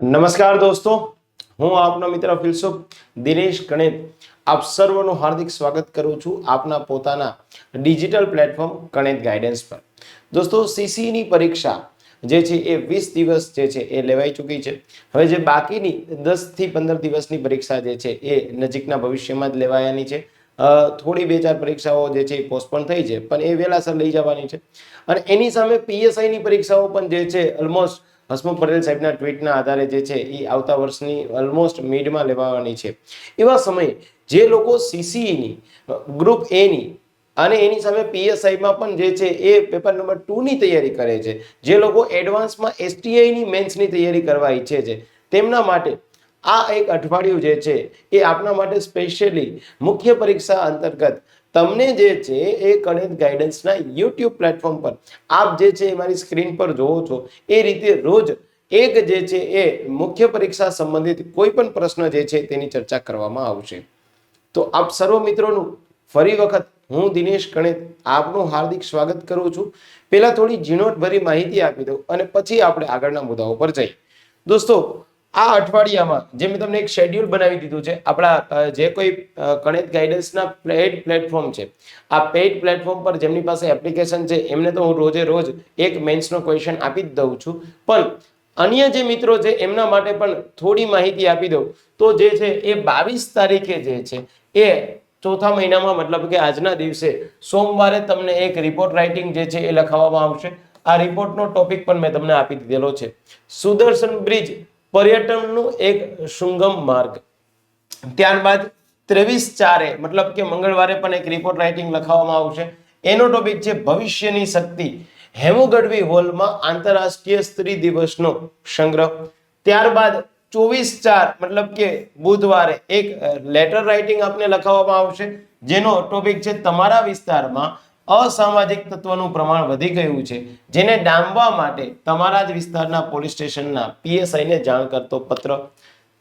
નમસ્કાર દોસ્તો, હું આપનો મિત્ર ફિલસુફ દિનેશ ગણિત. આપ સર્વનું હાર્દિક સ્વાગત કરું છું આપના પોતાના ડિજિટલ પ્લેટફોર્મ ગણિત ગાઈડન્સ પર. દોસ્તો સીસીની પરીક્ષા જે છે એ વીસ દિવસ જે છે એ લેવાઈ ચૂકી છે. હવે જે બાકીની દસથી પંદર દિવસની પરીક્ષા જે છે એ નજીકના ભવિષ્યમાં જ લેવાયાની છે. થોડી બે ચાર પરીક્ષાઓ જે છે એ પોસ્ટપોન થઈ છે, પણ એ વહેલાસર લઈ જવાની છે. અને એની સામે પીએસઆઈની પરીક્ષાઓ પણ જે છે ઓલમોસ્ટ હસમુખ પટેલ સાહેબના ટ્વીટના આધારે જે છે એ આવતા વર્ષની ઓલમોસ્ટ મિડમાં લેવાની છે. એવા સમયે જે લોકો સીસીઈની ગ્રુપ એની અને એની સામે પીએસઆઈમાં પણ જે છે એ પેપર નંબર ટુની તૈયારી કરે છે. જે લોકો એડવાન્સમાં એસટીઆઈની મેન્સની તૈયારી કરવા ઈચ્છે છે. તેમના માટે આ એક અઠવાડિયું જે છે એ આપના માટે સ્પેશિયલી મુખ્ય પરીક્ષા અંતર્ગત તમને જે છે એ ગણિત ગાઈડન્સના યુટ્યુબ પ્લેટફોર્મ પર આપ જે છે એ મારી સ્ક્રીન પર જોવો છો, એ રીતે રોજ એક જે છે એ મુખ્ય પરીક્ષા સંબંધિત કોઈ પણ પ્રશ્ન જે છે તેની ચર્ચા કરવામાં આવશે. તો આપ સર્વ મિત્રોનું ફરી વખત હું દિનેશ ગણિત આપનું હાર્દિક સ્વાગત કરું છું. પહેલા થોડી ઝીણવટભરી માહિતી આપી દઉં અને પછી આપણે આગળના મુદ્દાઓ પર જઈએ દોસ્તો આ અઠવાડિયામાં જે મેં તમને એક શેડ્યુલ બનાવી દીધું છે, આપણા જે કોઈ ગણિત ગાઈડન્સના પેઇડ પ્લેટફોર્મ છે, આ પેડ પ્લેટફોર્મ પર જેમની પાસે એપ્લિકેશન છે, એમને તો હું રોજે રોજ એક મેન્સનો ક્વેશ્ચન આપી જ દઉં છું. પણ અન્ય જે મિત્રો છે, એમના માટે પણ થોડી માહિતી આપી દઉં. તો જે છે, એ બાવીસ તારીખે જે છે, એ ચોથા મહિનામાં મતલબ કે આજના દિવસે સોમવારે તમને એક રિપોર્ટ રાઇટિંગ જે છે, એ લખાવવામાં આવશે. આ રિપોર્ટનો ટોપિક પણ મેં તમને આપી દીધેલો છે. સુદર્શન બ્રિજ પર્યટનનું એક સુંગમ માર્ગ. ત્યારબાદ ત્રેવીસ ચારે, મતલબ કે મંગળવારે પણ એક રિપોર્ટ રાઇટિંગ લખાવવામાં આવશે. એનો ટોપિક છે ભવિષ્યની શક્તિ. હેમુગઢવી હોલમાં આંતરરાષ્ટ્રીય સ્ત્રી દિવસનો સંગ્રહ. ત્યારબાદ ચોવીસ ચાર, મતલબ કે બુધવારે એક લેટર રાઇટિંગ આપને લખાવવામાં આવશે. જેનો ટોપિક છે તમારા વિસ્તારમાં અસામાજિક તત્વનું પ્રમાણ વધી ગયું છે, જેને ડામવા માટે તમારા જ વિસ્તારના પોલીસ સ્ટેશનના પીએસઆઈને જાણ કરતો પત્ર.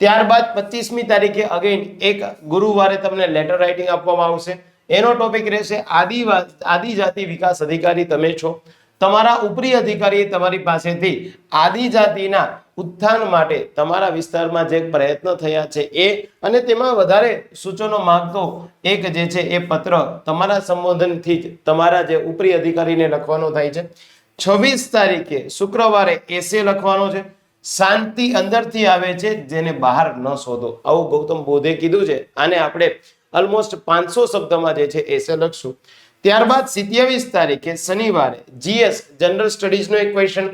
ત્યારબાદ પચીસમી તારીખે અગેન એક ગુરુવારે તમને લેટર રાઇટિંગ આપવામાં આવશે. એનો ટોપિક રહેશે આદિવા, આદિજાતિ વિકાસ અધિકારી તમે છો. તમારા ઉપરી અધિકારીએ તમારી પાસેથી આદિજાતિના ઉત્થાન માટે તમારા વિસ્તારમાં જે પ્રયત્નો થયા છે એ અને તેમાં વધારે સૂચનો માંગતો એક જે છે એ પત્ર તમારા સંબોધનથી જ તમારા જે ઉપરી અધિકારીને લખવાનો થાય છે. છવ્વીસ તારીખે શુક્રવારે એસે લખવાનો છે. શાંતિ અંદરથી આવે છે, જેને બહાર ન શોધો. આવું ગૌતમ બોધે કીધું છે. આને આપણે ઓલમોસ્ટ પાંચસો શબ્દમાં જે છે એસે લખશું. ત્યારબાદ સિત્યાવીસ તારીખે શનિવારે જીએસ જનરલ સ્ટડીઝનો એક ક્વેશ્ચન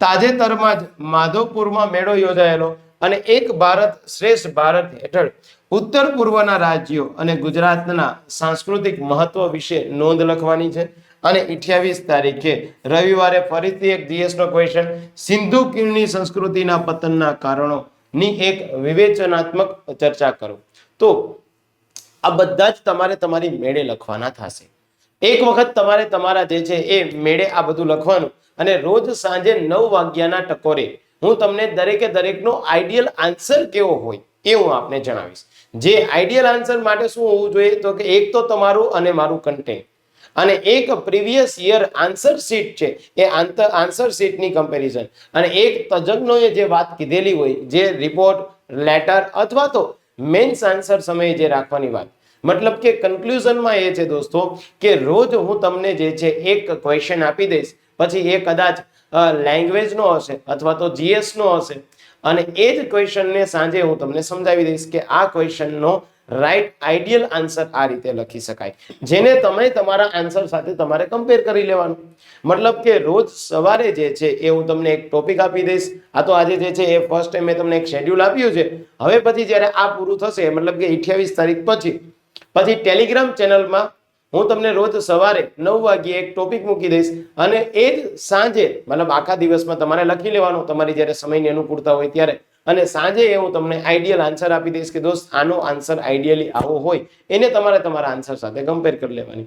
તાજેતરમાં જ માધવપુરમાં મેળો યોજાયેલો અને એક ભારત શ્રેષ્ઠ ભારત હેઠળ ઉત્તર પૂર્વના રાજ્યો અને ગુજરાતના સાંસ્કૃતિક મહત્વ વિશે નોંધ લખવાની છે. અને 28 તારીખે રવિવારે ફરીથી એક જીએસ નો ક્વેશ્ચન સિંધુ કિરણી સંસ્કૃતિના પતનના કારણોની એક વિવેચનાત્મક ચર્ચા કરો. તો આ બધા જ તમારે તમારી મેળે લખવાના થશે. એક વખત તમારે તમારા જે છે એ મેળે આ બધું લખવાનું અને રોજ સાંજે નવ વાગ્યાના ટકોરે હું તમને દરેકે દરેકનો આઈડિયલ આન્સર કેવો હોય એ હું આપને જણાવીશ. જે આઈડિયલ આન્સર માટે શું હોવું જોઈએ તો કે એક તો તમારું અને મારું કન્ટેન્ટ અને એક પ્રીવિયસ યર આન્સર શીટ છે એ આન્સર શીટની કમ્પેરિઝન અને એક તજજ્ઞોએ જે વાત કીધેલી હોય, જે રિપોર્ટ લેટર અથવા તો મેન્સ આન્સર સમયે જે રાખવાની વાત. મતલબ કે કન્ક્લુઝનમાં એ છે દોસ્તો કે રોજ હું તમને જે છે એક ક્વેશ્ચન આપી દઈશ. પછી એ કદાચ લેંગ્વેજનો હશે અથવા તો જીએસનો હશે. અને એ જ ક્વેશ્ચનને સાંજે હું તમને સમજાવી દઈશ કે આ ક્વેશ્ચનનો રાઈટ આઈડિયલ આન્સર આ રીતે લખી શકાય. જેને તમે તમારા આન્સર સાથે તમારે કમ્પેર કરી લેવાનું. મતલબ કે રોજ સવારે જે છે એ હું તમને એક ટોપિક આપી દઈશ. આ તો આજે જે છે એ ફર્સ્ટ ટાઈમ મેં તમને એક શેડ્યુલ આપ્યું છે. હવે પછી જ્યારે આ પૂરું થશે, મતલબ કે 28 તારીખ પછી પછી ટેલિગ્રામ ચેનલમાં હું તમને રોજ સવારે નવ વાગ્યે એક ટોપિક મૂકી દઈશ અને એ જ સાંજે, મતલબ આખા દિવસમાં તમારે લખી લેવાનું, તમારી જ્યારે સમયની અનુકૂળતા હોય ત્યારે. અને સાંજે એ હું તમને આઈડિયલ આન્સર આપી દઈશ કે દોસ્ત, આનો આન્સર આઈડિયલી આવો હોય. એને તમારે તમારા આન્સર સાથે કમ્પેર કરી લેવાની.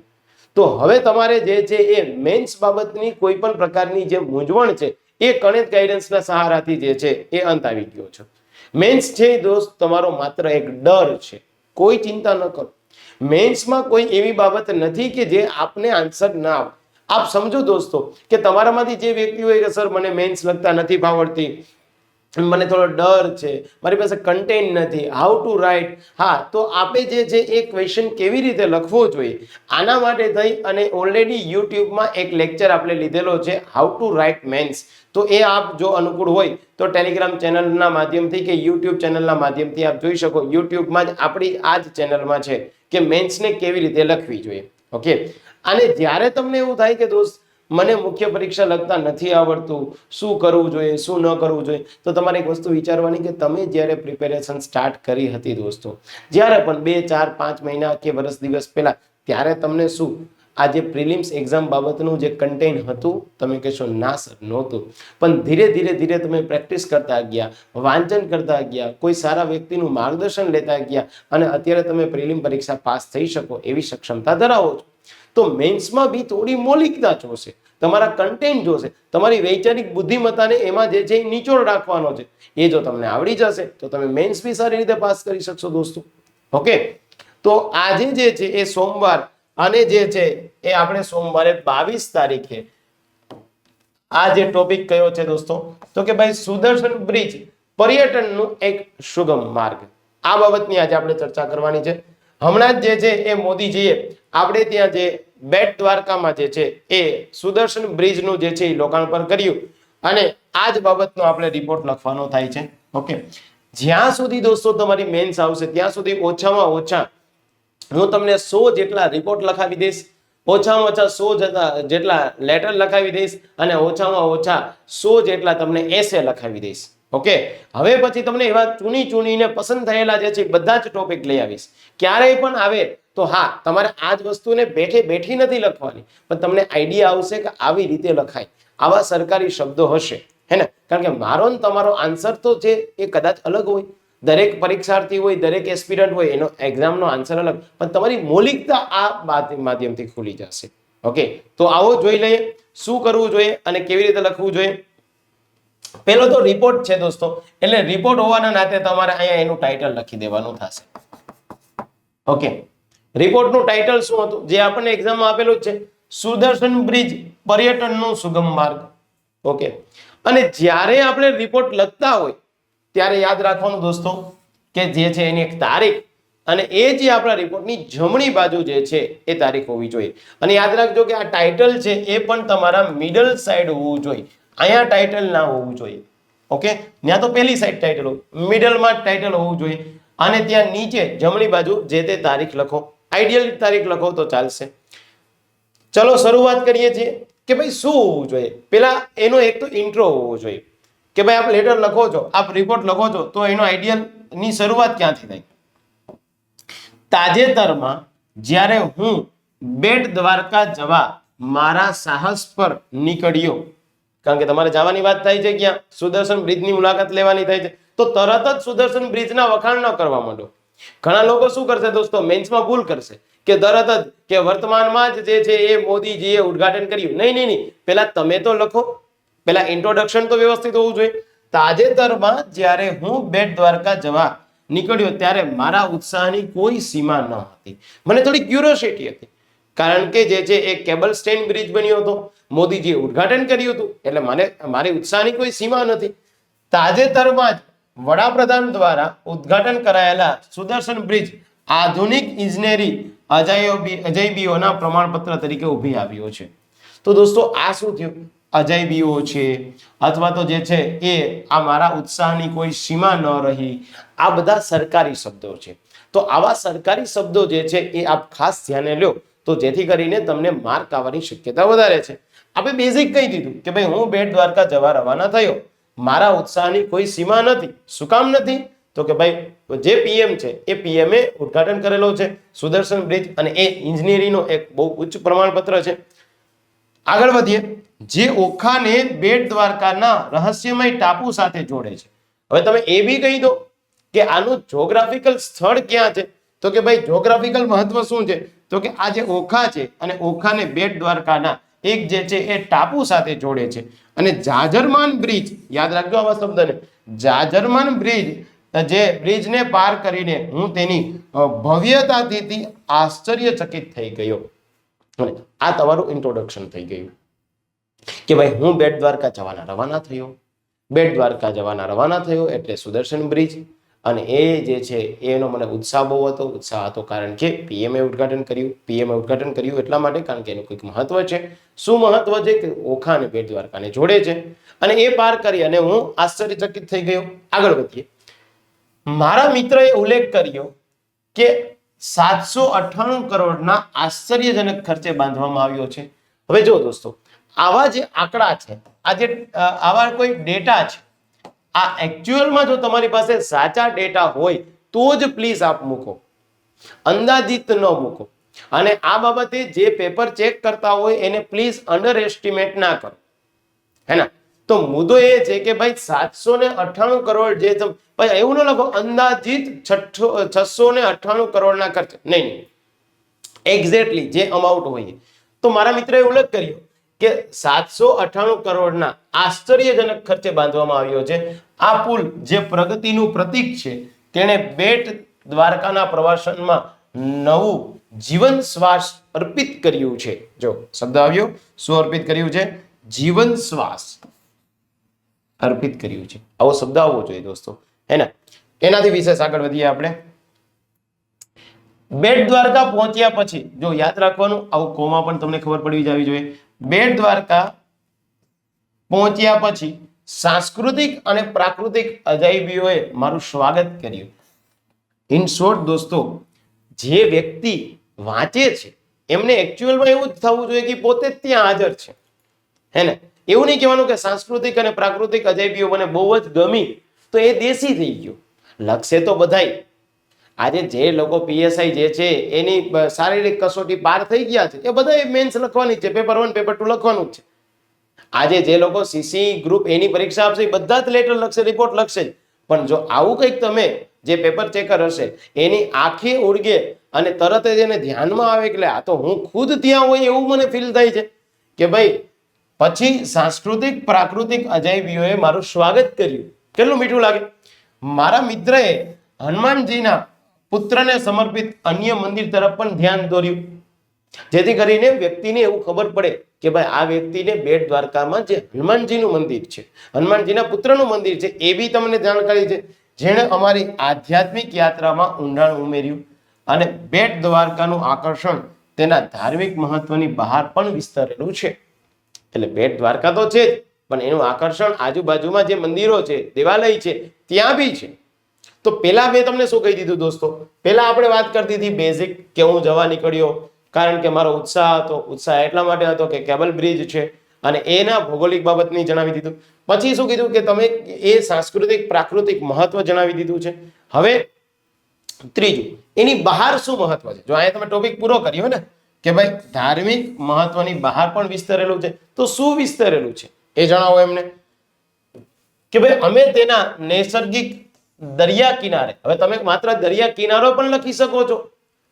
તો હવે તમારે જે છે એ મેન્સ બાબતની કોઈ પણ પ્રકારની જે મૂંઝવણ છે, એ ગણિત ગાઈડન્સના સહારાથી જે છે એ અંત આવી ગયો છે. મેન્સ છે દોસ્ત, તમારો માત્ર એક ડર છે. કોઈ ચિંતા ન કરો. મેન્સમાં કોઈ એવી બાબત નથી કે જે આપને આન્સર ના આવે. આપ સમજો દોસ્તો કે તમારામાંથી જે વ્યક્તિ હોય કે, સર, મને મેન્સ લગતા નથી ફાવડતી મને થોડો ડર છે. મારી પાસે કન્ટેન્ટ નથી. હાઉ ટુ રાઇટ હા, તો આપે જે છે એ ક્વેશ્ચન કેવી રીતે લખવો જોઈએ, આના માટે થઈ અને ઓલરેડી યુટ્યુબમાં એક લેક્ચર આપણે લીધેલો છે હાઉ ટુ રાઇટ મેન્સ તો એ આપ જો અનુકૂળ હોય, તો ટેલિગ્રામ ચેનલના માધ્યમથી કે યુટ્યુબ ચેનલના માધ્યમથી આપ જોઈ શકો. યુટ્યુબમાં જ આપણી આ જ ચેનલમાં છે. કે મેન્સને કેવી રીતે લખવી જોઈએ. ઓકે? અને જ્યારે તમને એવું થાય કે દોસ્ત, મને મુખ્ય પરીક્ષા લગતા નથી આવડતું, શું કરવું જોઈએ, શું ન કરવું જોઈએ, તો તમારે એક વસ્તુ વિચારવાની કે તમે જ્યારે પ્રિપેરેશન સ્ટાર્ટ કરી હતી દોસ્તો, જ્યારે પણ બે, ચાર, પાંચ મહિના કે વર્ષ દિવસ પહેલા, ત્યારે તમને શું આ જે પ્રિલિમ્સ એક્ઝામ બાબતનું જે કન્ટેન્ટ હતું, તમે કહેશો ના સર નહોતું. પણ ધીરે ધીરે ધીરે તમે પ્રેક્ટિસ કરતા ગયા, વાંચન કરતા ગયા, કોઈ સારા વ્યક્તિનું માર્ગદર્શન લેતા ગયા અને અત્યારે તમે પ્રિલિમ પરીક્ષા પાસ થઈ શકો એવી સક્ષમતા ધરાવો છો. તો મેન્સમાં બી થોડી મૌલિકતા જોશે, તમારા કન્ટેન્ટ જોશે, તમારી વૈચારિક બુદ્ધિમત્તાને એમાં જે છે એ નિચોડ રાખવાનો છે. એ જો તમને આવડી જશે, તો તમે મેન્સ બી સારી રીતે પાસ કરી શકશો દોસ્તો. ઓકે તો આજે જે છે એ સોમવાર અને જે છે એ આપણે સોમવારે બાવીસ તારીખે આ જે ટોપિક કયો છે દોસ્તો? તો કે ભાઈ સુદર્શન બ્રિજ પર્યટનનું એક સુગમ માર્ગ. આ બાબતની આજે આપણે ચર્ચા કરવાની છે. હમણાં જ જે છે એ મોદીજીએ આપણે ત્યાં જે બેટ દ્વારકામાં જે છે એ સુદર્શન બ્રિજનું જે છે એ લોકાર્પણ કર્યું. અને આ જ બાબતનો આપણે રિપોર્ટ લખવાનો થાય છે. ઓકે જ્યાં સુધી દોસ્તો તમારી મેન્સ આવશે, ત્યાં સુધી ઓછામાં ઓછા હું તમને સો જેટલા રિપોર્ટ લખાવી દઈશ, ઓછામાં ઓછા સો જેટલા લેટર લખાવી દઈશ અને ઓછામાં ઓછા સો જેટલા તમને એસે લખાવી દઈશ. ઓકે હવે પછી તમને એવા ચૂની ચૂનીને પસંદ થયેલા જે છે બધા જ ટોપિક લઈ આવીશ. ક્યારેય પણ આવે તો હા, તમારે આ જ વસ્તુને બેઠે બેઠી નથી લખવાની, પણ તમને આઈડિયા આવશે કે આવી રીતે લખાય. આવા સરકારી શબ્દો હશે. હે ને? કારણ કે મારો ને તમારો આન્સર તો છે એ કદાચ અલગ હોય. દરેક પરીક્ષાર્થી હોય, દરેક એસ્પિરન્ટ હોય, એનો એક્ઝામનો આન્સર અલગ. પણ તમારી મૌલિકતા આ માધ્યમથી ખુલી જશે. ઓકે તો આવો જોઈ લઈએ, શું કરવું જોઈએ અને કેવી રીતે લખવું જોઈએ. પેલો તો રિપોર્ટ છે દોસ્તો. એટલે રિપોર્ટ હોવાના નાતે તમારે અહીંયા એનું ટાઇટલ લખી દેવાનું થશે. ઓકે રિપોર્ટનું ટાઇટલ શું હતું? જે આપણને એક્ઝામમાં આપેલું જ છે. સુદર્શન બ્રિજ પર્યટનનો સુગમ માર્ગ. ઓકે અને જ્યારે આપણે રિપોર્ટ લખતા હોય ત્યારે યાદ રાખવાનું દોસ્તો કે જે છે એની એક તારીખ અને એ જે આપણા રિપોર્ટની જમણી બાજુ જે છે એ તારીખ હોવી જોઈએ. અને યાદ રાખજો કે આ ટાઇટલ છે એ પણ તમારા મિડલ સાઈડ હોવું જોઈએ. અહીંયા ટાઇટલ ના હોવું જોઈએ. ઓકે ત્યાં તો પહેલી સાઈડ ટાઇટલ હોય મિડલમાં ટાઇટલ હોવું જોઈએ. અને ત્યાં નીચે જમણી બાજુ જે તે તારીખ લખો. આઈડિયલ તારીખ લખો તો ચાલશે. ચલો શરૂઆત કરીએ છીએ કે ભાઈ શું હોવું જોઈએ? પેલા એનો એક તો ઇન્ટ્રો હોવો જોઈએ. કે ભાઈ આપ લેટર લખો છો, આપ રિપોર્ટ લખો છો, તો એનો આઈડિયલની શરૂઆત ક્યાંથી થાય તાજેતરમાં જ્યારે હું બેટ દ્વારકા જવા મારા સાહસ પર નીકળ્યો, કારણ કે તમારે જવાની વાત થાય છે ક્યાં? સુદર્શન બ્રિજની મુલાકાત લેવાની થાય છે. તો તરત જ સુદર્શન બ્રિજના વખાણ ન કરવા માંડો. ઘણા લોકો શું કરશે દોસ્તો? મેન્સમાં ભૂલ કરશે કે તરત જ કે વર્તમાનમાં જ જે છે એ મોદીજીએ ઉદ્ઘાટન કર્યું. નહીં નહીં નહીં. પેલા તમે તો લખો. પેલા ઇન્ટ્રોડક્શન તો વ્યવસ્થિત હોવું જોઈએ. તાજેતરમાં જ્યારે હું બેટ દ્વારકા જવા નીકળ્યો ત્યારે મારા ઉત્સાહની કોઈ સીમા ન હતી. મને થોડી ક્યુરિયોસિટી હતી. કારણ કે જે છે એ કેબલ સ્ટેન્ડ બ્રિજ બન્યો હતો. મોદીજીએ ઉદ્ઘાટન કર્યું હતું. એટલે મને, મારી ઉત્સાહની કોઈ સીમા નથી. તાજેતરમાં જ વડાપ્રધાન દ્વારા ઉદ્ઘાટન કરાયેલા સુદર્શન બ્રિજ આધુનિક ઇજનેરી અજાયબી, અજયબીઓના પ્રમાણપત્ર તરીકે ઊભી આવ્યો છે. તો દોસ્તો, આ શું થયું? અજયબીઓ છે, અથવા તો જે છે એ આ મારા ઉત્સાહની કોઈ સીમા ન રહી, આ બધા સરકારી શબ્દો છે. તો આવા સરકારી શબ્દો જે છે એ આપ ખાસ ધ્યાને લો તો જેથી કરીને તમને માર્ક આવવાની શક્યતા વધારે છે. આપણે બેઝિક કહી દીધું કે ભાઈ હું બેટ દ્વારકા જવા રવાના થયો. મારા ઉત્સાહની કોઈ સીમા નથી. શું કામ નથી? તો કે ભાઈ, જે પીએમ છે એ પીએમએ ઉદ્ઘાટન કરેલો છે, સુદર્શન બ્રિજ અને એ ઇન્જિનિયરિંગનો એક બહુ ઉચ્ચ પ્રમાણપત્ર છે. આગળ વધીએ. જે ઓખાને બેટ દ્વારકાના રહસ્યમય ટાપુ સાથે જોડે છે. હવે તમે એ બી કહી દો કે આનું જોગ્રાફિકલ સ્થળ ક્યાં છે? તો કે ભાઈ જોગ્રાફિકલ મહત્વ શું છે? તો કે આ જે ઓખા છે અને ઓખાને બેટ દ્વારકાના એક જે છે એ ટાપુ સાથે જોડે છે. અને જાજરમાન બ્રિજ, યાદ રાખજો આવા શબ્દને, જાજરમાન બ્રિજ જે બ્રિજને પાર કરીને હું તેની ભવ્યતાથી આશ્ચર્યચકિત થઈ ગયો. આ તમારું ઇન્ટ્રોડક્શન થઈ ગયું. કે ભાઈ, હું બેટ દ્વારકા જવાના રવાના થયો. બેટ દ્વારકા જવાના રવાના થયો એટલે સુદર્શન બ્રિજ અને એ જે છે, એનો મને ઉત્સાહ બહુ હતો. ઉત્સાહ હતો કારણ કે પીએમએ ઉદઘાટન કર્યું. પીએમએ ઉદઘાટન કર્યું એટલા માટે કારણ કે એનું કંઈક મહત્વ છે. શું મહત્વ છે? કે ઓખા અને બેટ દ્વારકાને જોડે છે. અને એ પાર કરી અને હું આશ્ચર્યચકિત થઈ ગયો. આગળ વધીએ. મારા મિત્રએ ઉલ્લેખ કર્યો કે સાતસો અઠ્ઠાણું કરોડના આશ્ચર્યજનક ખર્ચે બાંધવામાં આવ્યો છે. હવે જો દોસ્તો, આવા જે આંકડા છે, આ જે આવા કોઈ ડેટા છે, આ એકચ્યુઅલમાં જો તમારી પાસે સાચા ડેટા હોય, તો જ પ્લીઝ આપ મૂકો. અંદાજિત ન મૂકો. અને આ બાબતે જે પેપર ચેક કરતા હોય એને પ્લીઝ અંડર એસ્ટિમેટ ના કરો. હે ના? તો મુદ્દો એ છે કે ભાઈ સાતસો ને અઠ્ઠાણું કરોડ જે ભાઈ એવું ન લખો, અંદાજિત છઠ્ઠો છસો ને અઠ્ઠાણું કરોડના ખર્ચ. નહીં નહીં. એક્ઝેક્ટલી જે અમાઉન્ટ હોય તો મારા મિત્રએ ઉલ્લેખ કર્યો કે સાતસો અઠ્ઠાણું કરોડના આશ્ચર્યજનક ખર્ચે બાંધવામાં આવ્યો છે. આ પુલ જે પ્રગતિનું પ્રતીક છે, તેણે બેટ દ્વારકાના પ્રવાસનમાં નવું જીવન શ્વાસ અર્પિત કર્યું છે. જો શબ્દ આવ્યો? શું અર્પિત કર્યું છે? જીવન શ્વાસ. અર્પિત કર્યું છે. આવો શબ્દ આવવો જોઈએ દોસ્તો. હે ને? એનાથી વિશેષ આગળ વધીએ આપણે. બેટ દ્વારકા પહોંચ્યા પછી, જો યાદ રાખવાનું, આવું કોમાં પણ તમને ખબર પડવી જવી જોઈએ. બેટ દ્વારકા પહોંચ્યા પછી સાંસ્કૃતિક અને પ્રાકૃતિક અજાયબીઓએ મારું સ્વાગત કર્યું. ઇન શોર્ટ દોસ્તો, જે વ્યક્તિ વાંચે છે, એમને એકચ્યુઅલમાં એવું જ થવું જોઈએ કે પોતે ત્યાં હાજર છે. હે ને? એવું નહીં કહેવાનું કે સાંસ્કૃતિક અને પ્રાકૃતિક અજાયબીઓ મને બહુ જ ગમી. તો એ દેશી થઈ ગયું. લક્ષ્ય તો બધાય. આજે જે લોકો પીએસઆઈ જે છે, એની શારીરિક કસોટી પાર થઈ ગયા છે, એ બધા મેન્સ લખવાની છે. પેપર વન પેપર ટુ લખવાનું જ છે. આજે જે લોકો સીસી ગ્રુપ એની પરીક્ષા આપશે, એ બધા જ લેટર લખશે રિપોર્ટ લખશે જ. પણ જો આવું કંઈક તમે, જે પેપર ચેકર હશે, એની આંખે ઉડગે અને તરત જ એને ધ્યાનમાં આવે એટલે આ તો હું ખુદ ત્યાં હોય એવું મને ફીલ થાય છે. કે ભાઈ પછી સાંસ્કૃતિક, પ્રાકૃતિક અજાયબીઓએ મારું સ્વાગત કર્યું. કેટલું મીઠું લાગે? મારા મિત્રએ હનુમાનજીના પુત્રને સમર્પિત અન્ય મંદિર તરફ પણ ધ્યાન દોર્યું. જેથી કરીને વ્યક્તિને એવું ખબર પડે કે ભાઈ આ વ્યક્તિને બેટ દ્વારકામાં જે હનુમાનજીનું મંદિર છે, હનુમાનજીના પુત્રનું મંદિર છે, એ બી તમને જાણકારી છે. જેણે અમારી આધ્યાત્મિક યાત્રામાં ઊંડાણ ઉમેર્યું અને બેટ દ્વારકાનું આકર્ષણ તેના ધાર્મિક મહત્વની બહાર પણ વિસ્તરેલું છે. એટલે બેટ દ્વારકા તો છે જ, પણ એનું આકર્ષણ આજુબાજુમાં જે મંદિરો છે, દેવાલય છે, ત્યાં બી છે. તો પેલા મેં તમને શું કહી દીધું દોસ્તો? પેલા આપણે વાત કરતી હતી બેઝિક કે હું જવા નીકળ્યો, કારણ કે મારો ઉત્સાહ હતો. ઉત્સાહ એટલા માટે હતો કે કેબલ બ્રિજ છે, અને એના ભૌગોલિક બાબતની જણાવી દીધું. પછી શું કીધું કે તમે એ સાંસ્કૃતિક, પ્રાકૃતિક મહત્વ જણાવી દીધું છે. હવે ત્રીજું, એની બહાર શું મહત્વ છે? જો અહીંયા તમે ટોપિક પૂરો કર્યો ને કે ભાઈ ધાર્મિક મહત્વની બહાર પણ વિસ્તરેલું છે, તો શું વિસ્તરેલું છે? એ જણાવો એમને. કે ભાઈ અમે તેના નૈસર્ગિક દરિયા કિનારે, હવે તમે માત્ર દરિયા કિનારો પણ લખી શકો છો,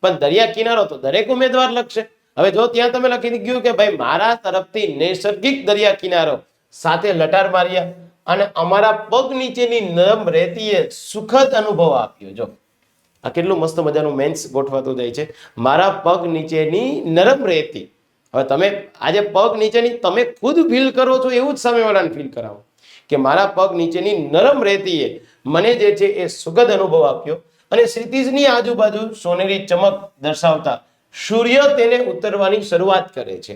પણ દરિયા કિનારો તો દરેક ઉમેદવાર લખશે. હવે જો ત્યાં તમે લખી ગયું કે ભાઈ મારા તરફથી નૈસર્ગિક દરિયા કિનારો સાથે લટાર માર્યા અને અમારા પગ નીચેની નરમ રેતીએ સુખદ અનુભવ આપ્યો. જો આ કેટલું મસ્ત મજાનું મેન્સ ગોઠવાતું જાય છે. મારા પગ નીચેની નરમ રહેતી. હવે તમે આજે પગ નીચેની તમે ખુદ ફીલ કરો છો એવું જ સામેવાળાને ફીલ કરાવો. કે મારા પગ નીચેની નરમ રહેતીએ મને જે છે એ સુગંધ અનુભવ આપ્યો. અને ક્ષિતિજની આજુબાજુ સોનેરી ચમક દર્શાવતા સૂર્ય તેને ઉતરવાની શરૂઆત કરે છે.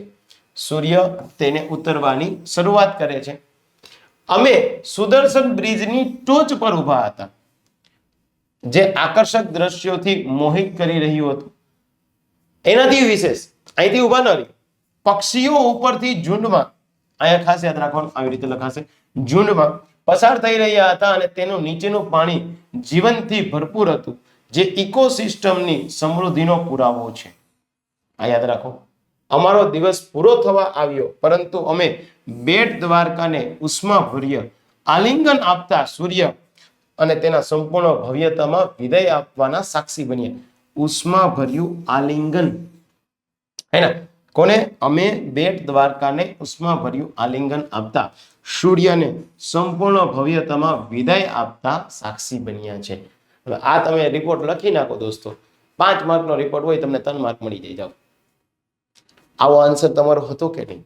સૂર્ય તેને ઉતરવાની શરૂઆત કરે છે. અમે સુદર્શન બ્રિજની ટોચ પર ઊભા હતા. જે આકર્ષક દ્રશ્યોથી મોહિત કરી રહ્યું હતું. એનાથી વિશેષ, અહીંથી ઊભા ન રહી. પક્ષીઓ ઉપરથી ઝુંડમાં, અહીંયા ખાસ યાદ રાખવાનું, આવી રીતે લખાશે. ઝુંડમાં પસાર થઈ રહ્યા હતા અને તેનું નીચેનું પાણી જીવનથી ભરપૂર હતું, જે ઇકોસિસ્ટમની સમૃદ્ધિનો પુરાવો છે. આ યાદ રાખો, અમારો દિવસ પૂરો થવા આવ્યો, પરંતુ અમે બેટ દ્વારકાને ઉષ્માભર્ય આલિંગન આપતા સૂર્ય અને તેના સંપૂર્ણ ભવ્યતામાં વિદાય આપવાના સાક્ષી બન્યા ઉષ્માભર્યું આલિંગન. હે ને કોને? અમે બેટ દ્વારકાને ઉષ્માભર્યું આલિંગન આપતા સૂર્યને સંપૂર્ણ ભવ્યતામાં વિદાય આપતા સાક્ષી બન્યા છે. હવે આ તમે રિપોર્ટ લખી નાખો દોસ્તો. પાંચ માર્કનો રિપોર્ટ હોય તમને ત્રણ માર્ક મળી જાય. જાઓ. આવો આન્સર તમારો હતો કે નહીં?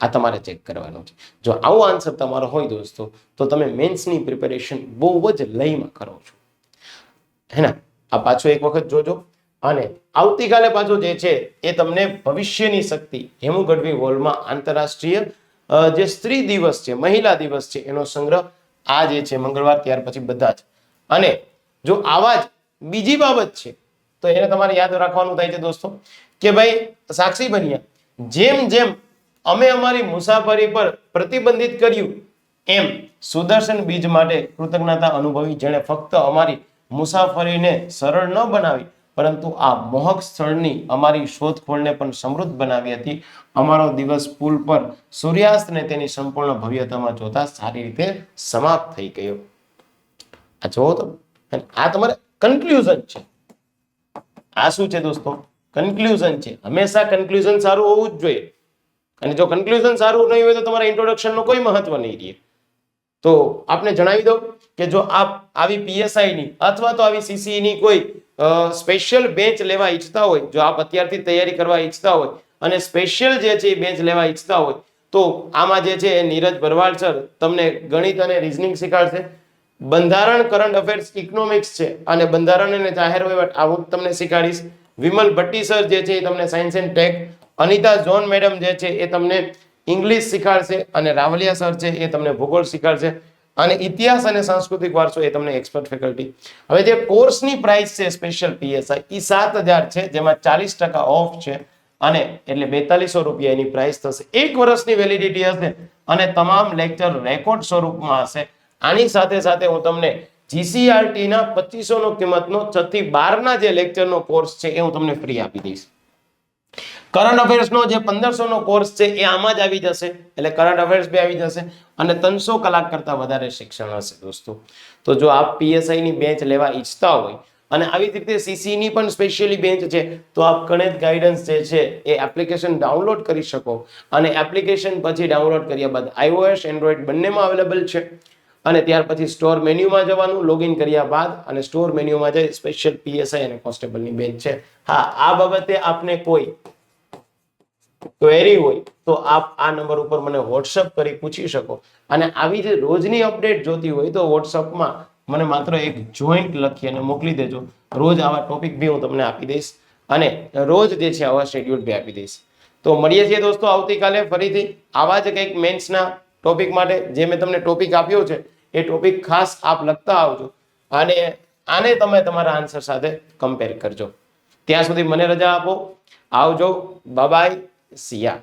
આ તમારે ચેક કરવાનું છે. જો આવો આન્સર તમારો હોય દોસ્તો, તો તમે મેન્સની પ્રિપેરેશન બહુ જ લઈમાં કરો છો. હે ને? આ પાછો એક વખત જોજો. અને આવતીકાલે પાછો જે છે, એ તમને ભવિષ્યની શક્તિ, હેમુ ગઢવી હોલમાં આંતરરાષ્ટ્રીય જે સ્ત્રી દિવસ છે, મહિલા દિવસ છે, એનો સંગ્રહ આ જે છે, મંગળવાર ત્યાર પછી બધા જ. અને જો આવા જ બીજી બાબત છે, તો એને તમારે યાદ રાખવાનું થાય છે દોસ્તો, કે ભાઈ, સાક્ષી બન્યા. જેમ જેમ અમે અમારી મુસાફરી પર પ્રતિબંધિત કર્યું. એમ સુદર્શન બીજ માટે કૃતજ્ઞતા અનુભવી જેણે ફક્ત અમારી મુસાફરીને સરળ ન બનાવી, પરંતુ આ મોહક સ્થળની અમારી શોધખોળને પણ સમૃદ્ધ બનાવી હતી. અમારો દિવસ પુલ પર સૂર્યાસ્ત ને તેની સંપૂર્ણ ભવ્યતામાં જોતા સારી રીતે સમાપ્ત થઈ ગયો. આ જોવો તો આ તમારે કન્ક્લુઝન છે. આ શું છે દોસ્તો? કન્ક્લુઝન છે. હંમેશા કન્ક્લુઝન સારું હોવું જ જોઈએ. અને જો કન્ક્લુઝન સારું નહીં હોય તો તમારા ઇન્ટ્રોડક્શનનો કોઈ મહત્વ નહીં રહે. તો આપને જણાવી દઉં કે જો આપ આવી પીએસઆઈની અથવા તો આવી સીસીઈની કોઈ સ્પેશિયલ બેચ લેવા ઈચ્છતા હોય, જો આપ અત્યારથી તૈયારી કરવા ઈચ્છતા હોય અને સ્પેશિયલ જે છે એ બેચ લેવા ઈચ્છતા હોય, તો આમાં જે છે એ નીરજ ભરવાડ સર તમને ગણિત અને રિઝનિંગ શીખવાડશે બંધારણ કરંટ અફેર્સ ઇકોનોમિક્સ છે અને બંધારણ અને જાહેર વહીવટ આ તમને શીખવાડીશ વિમલ ભટ્ટી સર જે છે એ તમને science and tech Anita John madam જે છે એ તમને ઇંગ્લિશ શીખવાડશે અને રાવલિયા સર છે એ તમને ભૂગોળ શીખવાડશે અને ઇતિહાસ અને સાંસ્કૃતિક વારસો એ તમને એક્સપર્ટ ફેકલ્ટી હવે જે કોર્સની પ્રાઇસ છે સ્પેશિયલ પીએસઆઈ એ સાત હજાર છે, જેમાં ચાલીસ ટકા ઓફ છે અને એટલે બેતાલીસો રૂપિયા એની પ્રાઇસ થશે. એક વર્ષની વેલિડિટી હશે અને તમામ લેક્ચર રેકોર્ડ સ્વરૂપમાં હશે. આની સાથે સાથે હું તમને જીસીઆરટી ના પચીસો નો કિંમતનો છ થી બાર ના જે લેક્ચરનો કોર્સ છે એ હું તમને ફ્રી આપી દઈશ. કરંટ અફેર્સનો જે પંદરસો નો કોર્સ છે, એ આમાં જ આવી જશે. એટલે કરંટ અફેર્સ બી આવી જશે. અને ત્રણસો કલાક કરતા વધારે શિક્ષણ હશે દોસ્તો. તો જો આપ પીએસઆઈની બેચ લેવા ઈચ્છતા હોય, અને આવી જ રીતે સીસીની ની પણ સ્પેશિયલી બેન્ચ છે, તો આપ ગણિત ગાઈડન્સ જે છે, એ એપ્લિકેશન ડાઉનલોડ કરી શકો. અને એપ્લિકેશન પછી ડાઉનલોડ કર્યા બાદ આઈઓએસ એન્ડ્રોઈડ બંનેમાં અવેલેબલ છે. અને ત્યાર પછી સ્ટોર મેન્યુમાં જવાનું લોગિન કર્યા બાદ, અને સ્ટોર મેન્યુમાં જઈ સ્પેશિયલ પીએસઆઈ અને કોન્સ્ટેબલની બેન્ચ છે. હા, આ બાબતે આપને કોઈ ક્વેરી હોય, તો આપ આ નંબર ઉપર મને વોટ્સઅપ કરી પૂછી શકો. અને આવી જે રોજની અપડેટ જોતી હોય, તો વોટ્સઅપમાં મને માત્ર એક જોઈન્ટ લખી અને મોકલી દેજો. રોજ આવા ટોપિક બી હું તમને આપી દઈશ અને રોજ જે છે, આવા શેડ્યુલ બી આપી દઈશ. તો મળીએ છીએ દોસ્તો આવતીકાલે ફરીથી. આવા જ કંઈક મેન્સના ટોપિક માટે જે મેં તમને ટોપિક આપ્યો છે, એ ટોપિક ખાસ આપ લખતા આવજો. અને આને તમે તમારા આન્સર સાથે કમ્પેર કરજો. ત્યાં સુધી મને રજા આપો. આવજો. બાય 是啊